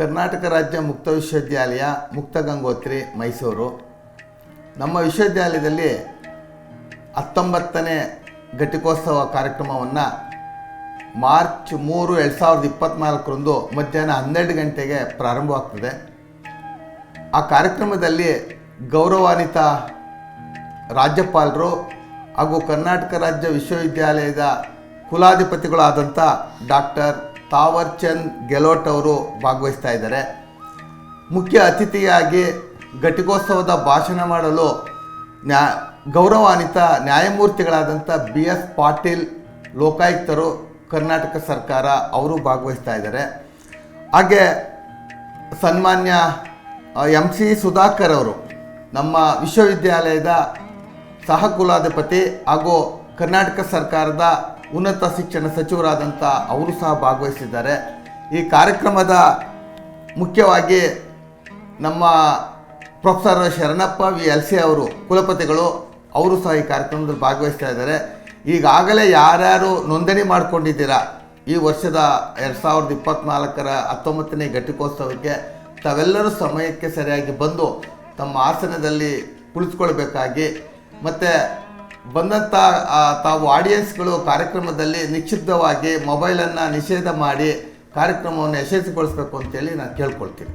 ಕರ್ನಾಟಕ ರಾಜ್ಯ ಮುಕ್ತ ವಿಶ್ವವಿದ್ಯಾಲಯ, ಮುಕ್ತ ಗಂಗೋತ್ರಿ, ಮೈಸೂರು. ನಮ್ಮ ವಿಶ್ವವಿದ್ಯಾಲಯದಲ್ಲಿ ಹತ್ತೊಂಬತ್ತನೇ ಘಟಿಕೋತ್ಸವ ಕಾರ್ಯಕ್ರಮವನ್ನು ಮಾರ್ಚ್ ಮೂರು ಎರಡು ಸಾವಿರದ ಇಪ್ಪತ್ತ್ನಾಲ್ಕರಂದು ಮಧ್ಯಾಹ್ನ ಹನ್ನೆರಡು ಗಂಟೆಗೆ ಪ್ರಾರಂಭವಾಗ್ತದೆ. ಆ ಕಾರ್ಯಕ್ರಮದಲ್ಲಿ ಗೌರವಾನ್ವಿತ ರಾಜ್ಯಪಾಲರು ಹಾಗೂ ಕರ್ನಾಟಕ ರಾಜ್ಯ ವಿಶ್ವವಿದ್ಯಾಲಯದ ಕುಲಾಧಿಪತಿಗಳಾದಂಥ ಡಾಕ್ಟರ್ ತಾವರ್ಚಂದ್ ಗೆಲೋಟ್ ಅವರು ಭಾಗವಹಿಸ್ತಾ ಇದ್ದಾರೆ. ಮುಖ್ಯ ಅತಿಥಿಯಾಗಿ ಘಟಿಕೋತ್ಸವದ ಭಾಷಣ ಮಾಡಲು ನ್ಯಾ, ಗೌರವಾನ್ವಿತ ನ್ಯಾಯಮೂರ್ತಿಗಳಾದಂಥ ಬಿ ಎಸ್ ಪಾಟೀಲ್ ಲೋಕಾಯುಕ್ತರು ಕರ್ನಾಟಕ ಸರ್ಕಾರ ಅವರು ಭಾಗವಹಿಸ್ತಾ ಇದ್ದಾರೆ. ಹಾಗೆ ಸನ್ಮಾನ್ಯ ಎಂ ಸಿ ಸುಧಾಕರ್ ಅವರು ನಮ್ಮ ವಿಶ್ವವಿದ್ಯಾಲಯದ ಸಹ ಕುಲಾಧಿಪತಿ ಹಾಗೂ ಕರ್ನಾಟಕ ಸರ್ಕಾರದ ಉನ್ನತ ಶಿಕ್ಷಣ ಸಚಿವರಾದಂಥ ಅವರು ಸಹ ಭಾಗವಹಿಸಿದ್ದಾರೆ. ಈ ಕಾರ್ಯಕ್ರಮದ ಮುಖ್ಯವಾಗಿ ನಮ್ಮ professor Sharanappa V. L. C. ಅವರು, ಕುಲಪತಿಗಳು, ಅವರು ಸಹ ಈ ಕಾರ್ಯಕ್ರಮದಲ್ಲಿ ಭಾಗವಹಿಸ್ತಾ ಇದ್ದಾರೆ. ಈಗಾಗಲೇ ಯಾರ್ಯಾರು ನೋಂದಣಿ ಮಾಡಿಕೊಂಡಿದ್ದೀರಾ? ಈ ವರ್ಷದ ಎರಡು ಸಾವಿರದ ಇಪ್ಪತ್ತ್ನಾಲ್ಕರ ಹತ್ತೊಂಬತ್ತನೇ ಘಟಿಕೋತ್ಸವಕ್ಕೆ ತಾವೆಲ್ಲರೂ ಸಮಯಕ್ಕೆ ಸರಿಯಾಗಿ ಬಂದು ತಮ್ಮ ಆಸನದಲ್ಲಿ ಕುಳಿತುಕೊಳ್ಬೇಕಾಗಿ, ಮತ್ತು ಬಂದಂಥ ತಾವು ಆಡಿಯನ್ಸ್ಗಳು ಕಾರ್ಯಕ್ರಮದಲ್ಲಿ ನಿಕ್ಷಿಪ್ತವಾಗಿ ಮೊಬೈಲನ್ನು ನಿಷೇಧ ಮಾಡಿ ಕಾರ್ಯಕ್ರಮವನ್ನು ಯಶಸ್ವಿಗೊಳಿಸಬೇಕು ಅಂತೇಳಿ ನಾನು ಕೇಳ್ಕೊಳ್ತೀನಿ.